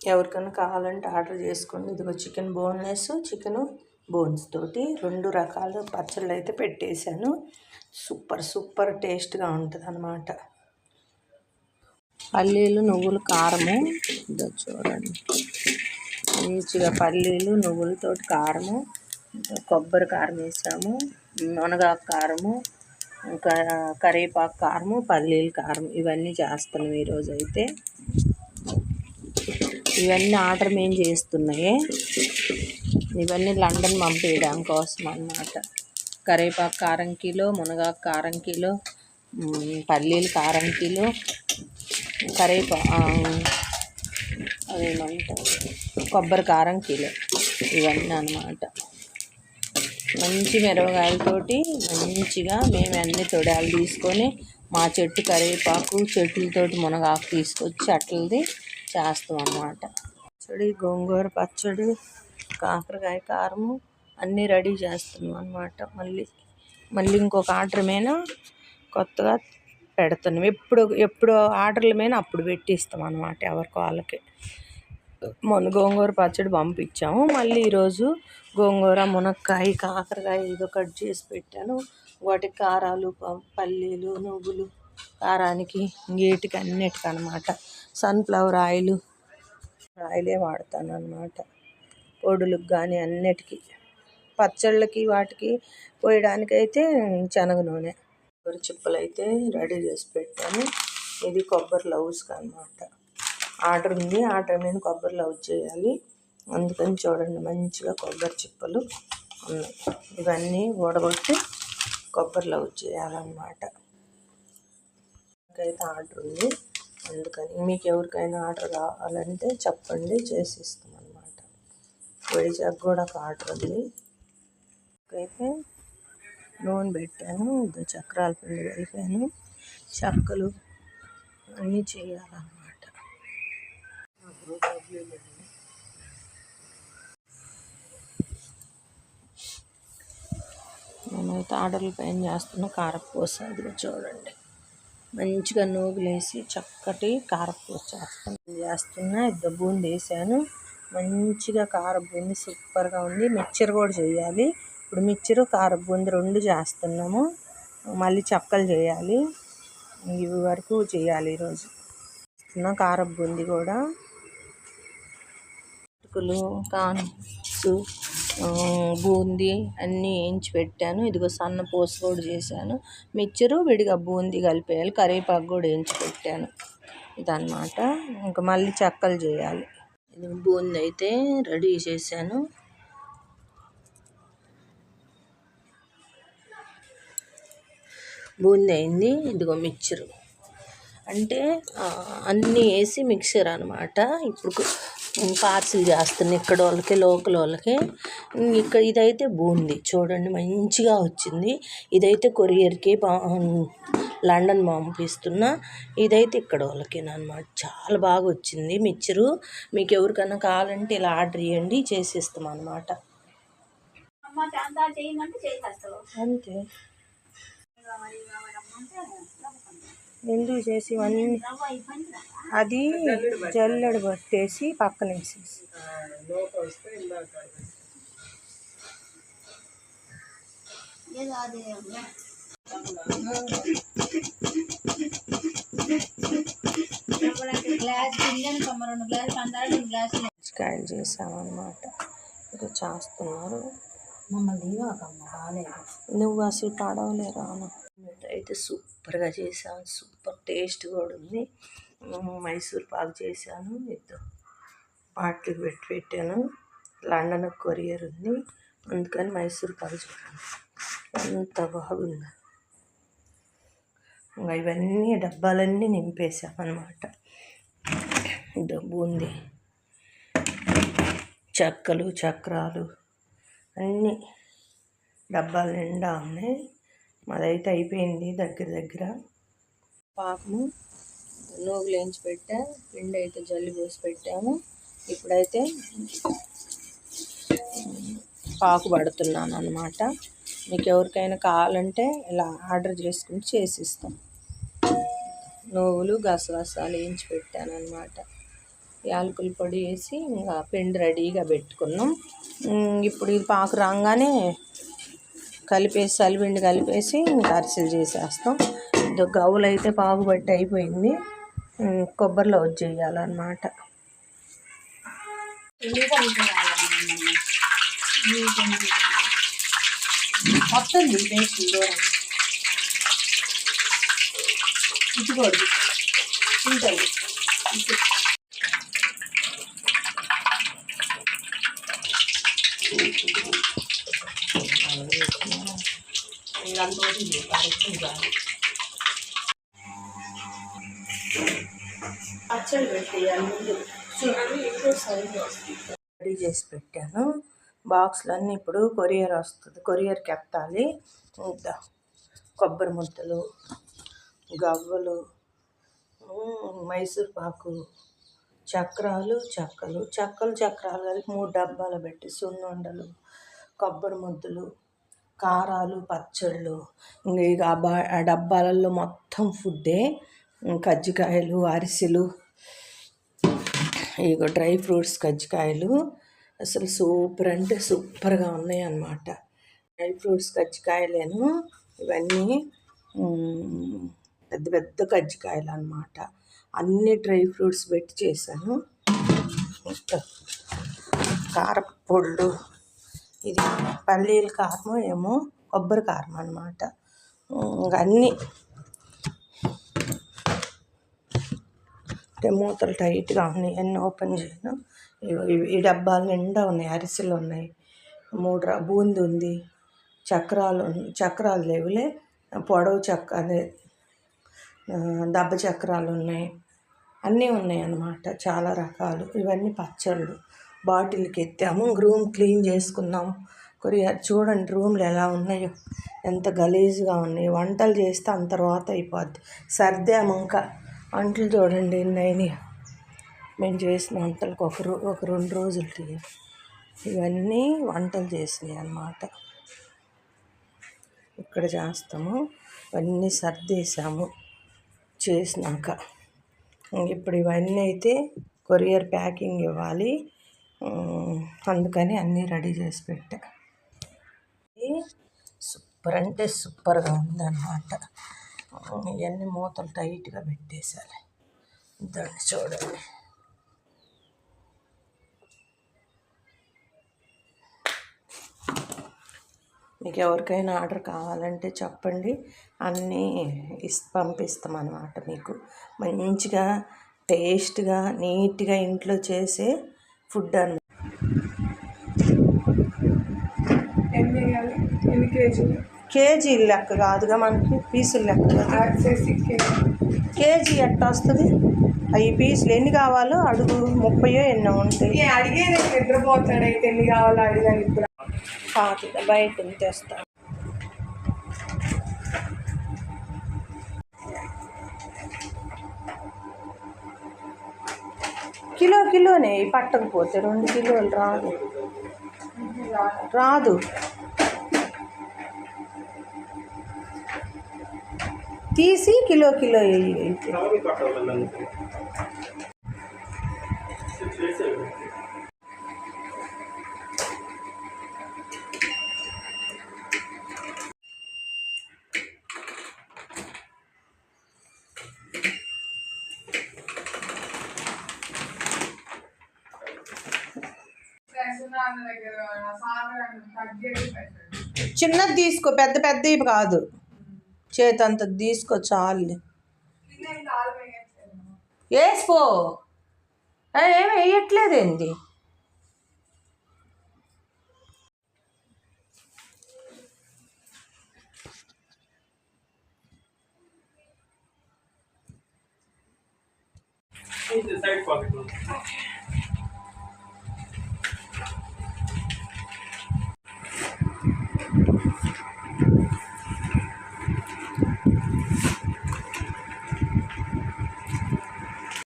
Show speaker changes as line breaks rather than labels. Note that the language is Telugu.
ఎవరికైనా కావాలంటే ఆర్డర్ చేసుకోండి. ఇదిగో చికెన్ బోన్లెస్ చికెన్ బోన్స్ తోటి రెండు రకాల పచ్చళ్ళు అయితే పెట్టేశాను. సూపర్ సూపర్ టేస్ట్గా ఉంటుంది అన్నమాట పల్లీలు నువ్వులు కారము. ఇదో చూడండి. మంచిగా పల్లీలు నువ్వులతోటి కారము కొబ్బరి కారం వేసాము మునగాకు కారము ఇంకా కరివేపాకు కారము పల్లీల కారం ఇవన్నీ చేస్తున్నాం ఈరోజు అయితే ఇవన్నీ ఆర్డర్ మేము చేస్తున్నాయి. ఇవన్నీ లండన్ పంపించడం కోసం అన్నమాట. కరివేపాకు కారం కిలో మునగాకు కారం కిలో పల్లీలు కారం కిలో కరేపా అదేమంటారు? కొబ్బరి కారం కిలో. ఇవన్నీ అనమాట మంచి మిరపకాయలతోటి మంచిగా మేము అన్ని తొడాలు తీసుకొని మా చెట్టు కరివేపాకు చెట్లతోటి మునగాకు తీసుకొచ్చి అట్లది చేస్తాం అన్నమాట పచ్చడి గోంగూర పచ్చడి కాకరకాయ కారము అన్నీ రెడీ చేస్తున్నాం అనమాట మళ్ళీ మళ్ళీ ఇంకొక ఆర్డర్ మీద కొత్తగా పెడుతున్నాం. ఎప్పుడు ఎప్పుడు ఆర్డర్ల మీద అప్పుడు పెట్టిస్తాం అనమాట ఎవరికి వాళ్ళకి. మొన్న గోంగూర పచ్చడి పంపించాము. మళ్ళీ ఈరోజు గోంగూర మునక్కాయ కాకరకాయ ఏదో కట్ చేసి పెట్టాను. వాటికి కారాలు పల్లీలు నువ్వులు కారానికి వీటికి అన్నిటికి అనమాట సన్ఫ్లవర్ ఆయిల్ ఆయిలే వాడతాను అనమాట పొడులకు కానీ అన్నిటికీ. పచ్చళ్ళకి వాటికి పోయడానికైతే శనగ నూనె. కొబ్బరి చిప్పలు అయితే రెడీ చేసి పెట్టాను. ఇది కొబ్బరి లవ్స్కి అనమాట ఆర్డర్ ఉంది. ఆర్డర్ మీద కొబ్బరి లవ్ చేయాలి. అందుకని చూడండి మంచిగా కొబ్బరి చిప్పలు ఉన్నాయి. ఇవన్నీ ఊడగొట్టి కొబ్బరి లవ్ చేయాలన్నమాట. నాకైతే ఆర్డర్ ఉంది అందుకని మీకు ఎవరికైనా ఆర్డర్ కావాలంటే చెప్పండి చేసి ఇస్తాం అనమాట పొడి జగ్ కూడా ఒక ఆర్డర్ ఉంది. అయితే నూనె పెట్టాను చక్రాల పిండి కలిపాను చెక్కలు అన్నీ చేయాలన్నమాట. నేనైతే ఆర్డర్లు పైన చేస్తున్న కారపూస అది చూడండి. మంచిగా నూగులేసి చక్కటి కారపూస చేస్తాను చేస్తున్నా ఇద్దరు బూంది వేసాను. మంచిగా కార బూంది సూపర్గా ఉంది. మిక్చర్ కూడా చేయాలి. ఇప్పుడు మిక్చర్ కార బూంది రెండు చేస్తున్నాము. మళ్ళీ చక్కలు చేయాలి. ఇవి వరకు చేయాలి ఈరోజు. కార బూంది కూడా. అటుకులు కాన్స్ బూందీ అన్నీ వేయించి పెట్టాను. ఇదిగో సన్న పోసు కూడా చేశాను. మిక్చరు విడిగా బూందీ కలిపేయాలి. కరివేపాకు కూడా వేయించి పెట్టాను. ఇదన్నమాట. ఇంకా మళ్ళీ చెక్కలు చేయాలి. ఇది బూందీ అయితే రెడీ చేశాను బూందీ అయింది. ఇదిగో మిక్చరు. అంటే అన్నీ వేసి మిక్సర్ అనమాట ఇప్పుడు పార్సిల్ చేస్తున్నా ఇక్కడ వాళ్ళకి లోకల్ వాళ్ళకి. ఇక్కడ ఇదైతే బూందీ. చూడండి మంచిగా వచ్చింది. ఇదైతే కొరియర్కి లండన్ పంపిస్తున్నా. ఇదైతే ఇక్కడ వాళ్ళకి అనమాట చాలా బాగా వచ్చింది మిక్చరు. మీకు ఎవరికైనా కావాలంటే ఇలా ఆర్డర్ ఇవ్వండి చేసిస్తాం అనమాట అంతే. ఎందుకు చేసి ఇవన్నీ? అది జల్లెడ పట్టేసి పక్కన వేసేసి. కాయలు చేసామన్నమాట. ఇక చేస్తున్నారు. మమ్మల్ని బాగాలేదు. నువ్వు అసలు పడవలేరా అయితే సూపర్గా చేశాను. సూపర్ టేస్ట్ కూడా ఉంది. మైసూర్ పాకు చేశాను. ఇద్దరు పాటలు పెట్టి పెట్టాను. లండన్ కొరియర్ ఉంది. అందుకని మైసూర్ పాకు చూడండి ఎంత బాగుంది. ఇంకా ఇవన్నీ డబ్బాలన్నీ నింపేసామన్నమాట డబ్బు ఉంది చెక్కలు చక్రాలు అన్నీ డబ్బాలు నిండా ఉన్నాయి. మాదైతే అయిపోయింది దగ్గర దగ్గర. పాపము నూగులు వేయించి పెట్టా పిండి అయితే జల్లి పోసి పెట్టాము. ఇప్పుడైతే పాకు పడుతున్నాను అనమాట మీకు ఎవరికైనా కావాలంటే ఇలా ఆర్డర్ చేసుకుని చేసిస్తాం. నువ్వులు గసగసాలు వేయించి పెట్టాను అనమాట యాలకుల పొడి వేసి ఇంకా పిండి రెడీగా పెట్టుకున్నాం. ఇప్పుడు ఇది పాకు రాగానే కలిపేసి సలిపిండి కలిపేసి ఇంకా అరిసెలు చేసేస్తాం. ఇది గవ్వులు అయితే పాకు అయిపోయింది. ఉమ్, కొబ్బరిలో వచ్చేయాలన్నమాట మొత్తం పేస్ట్ దూరం ఇటుకోడు. ఉంటుంది పచ్చడి పెట్టేయాలి ముందు చూడండి ఎక్కువ సైజు వస్తుంది రెడీ చేసి పెట్టాను. బాక్స్లు అన్నీ ఇప్పుడు కొరియర్ వస్తుంది. కొరియర్కి ఎత్తాలి. ఇంకా కొబ్బరి ముద్దలు గవ్వలు మైసూర్ పాకు చక్రాలు చెక్కలు చెక్కలు చక్రాలు. కలిపి మూడు డబ్బాలు పెట్టి సున్నుండలు కొబ్బరి ముద్దలు కారాలు పచ్చళ్ళు ఇక ఆ డబ్బాలలో మొత్తం ఫుడ్డే. కజ్జికాయలు అరిసెలు ఇగో డ్రై ఫ్రూట్స్ కజ్జికాయలు. అసలు సూపర్ అంటే సూపర్గా ఉన్నాయి అన్నమాట డ్రై ఫ్రూట్స్ కజ్జికాయలేను. ఇవన్నీ పెద్ద పెద్ద కజ్జికాయలు అనమాట అన్ని డ్రై ఫ్రూట్స్ పెట్టి చేశాను. కారపొళ్ళు ఇది పల్లీల కారం ఏమో కొబ్బరి కారం అనమాట ఇంకా అన్నీ అంటే మూతలు టైట్గా ఉన్నాయి. అన్నీ ఓపెన్ చేయను. ఈ డబ్బాలు నిండా ఉన్నాయి. అరిసెలు ఉన్నాయి. మూడు బూంది ఉంది. చక్రాలు చక్రాలు లేవులే. పొడవు చక్ర అదే దెబ్బ చక్రాలు ఉన్నాయి. అన్నీ ఉన్నాయి అన్నమాట. చాలా రకాలు. ఇవన్నీ పచ్చళ్ళు. బాటిల్కి ఎత్తాము రూమ్ క్లీన్ చేసుకున్నాము కొరియర్ చూడండి రూమ్లు ఎలా ఉన్నాయో. ఎంత గలీజ్గా ఉన్నాయి. వంటలు చేస్తే అంత తర్వాత అయిపోద్ది. సర్దాము ఇంకా. వంటలు చూడండి ఎన్ని మేము చేసిన వంటలకు ఒక రో ఒక రెండు రోజులు ఇవన్నీ వంటలు చేసినాయి అన్నమాట. ఇక్కడ చేస్తాము. ఇవన్నీ సర్దేశాము. చేసినాక. ఇప్పుడు ఇవన్నీ అయితే కొరియర్ ప్యాకింగ్ ఇవ్వాలి. అందుకని అన్నీ రెడీ చేసి పెట్టా. సూపర్ అంటే సూపర్గా ఉందన్నమాట. ఇవన్నీ మూతలు టైట్గా పెట్టేసాలి దాన్ని చూడండి. మీకు ఎవరికైనా ఆర్డర్ కావాలంటే చెప్పండి. అన్నీ ఇస్ పంపిస్తాం అన్నమాట మీకు. మంచిగా టేస్ట్గా నీట్గా ఇంట్లో చేసే ఫుడ్
కేజీలు?
కేజీ లెక్క కాదుగా మనకి పీసులు లెక్క
కేజీ.
ఎట్ట వస్తుంది? అవి పీసులు ఎన్ని కావాలో అడుగు ముప్పయో ఎన్నో ఉంటాయి.
అడిగే నిద్రపోతాడు అయితే ఎన్ని కావాలో అడిగాను ఇప్పుడు
కాదు బయట ఉంది కిలో కిలోనే పట్టకపోతే రెండు కిలోలు రాదు. రాదు. తీసి కిలో కిలో వెయ్యి అయితే. చిన్నది తీసుకో పెద్ద పెద్దవి కాదు. చేతి అంత తీసుకో చాలు
కింద కాలు వేయట్లేదు
వేసిపో ఏ, ఏం వేయట్లేదేంది
side pocket.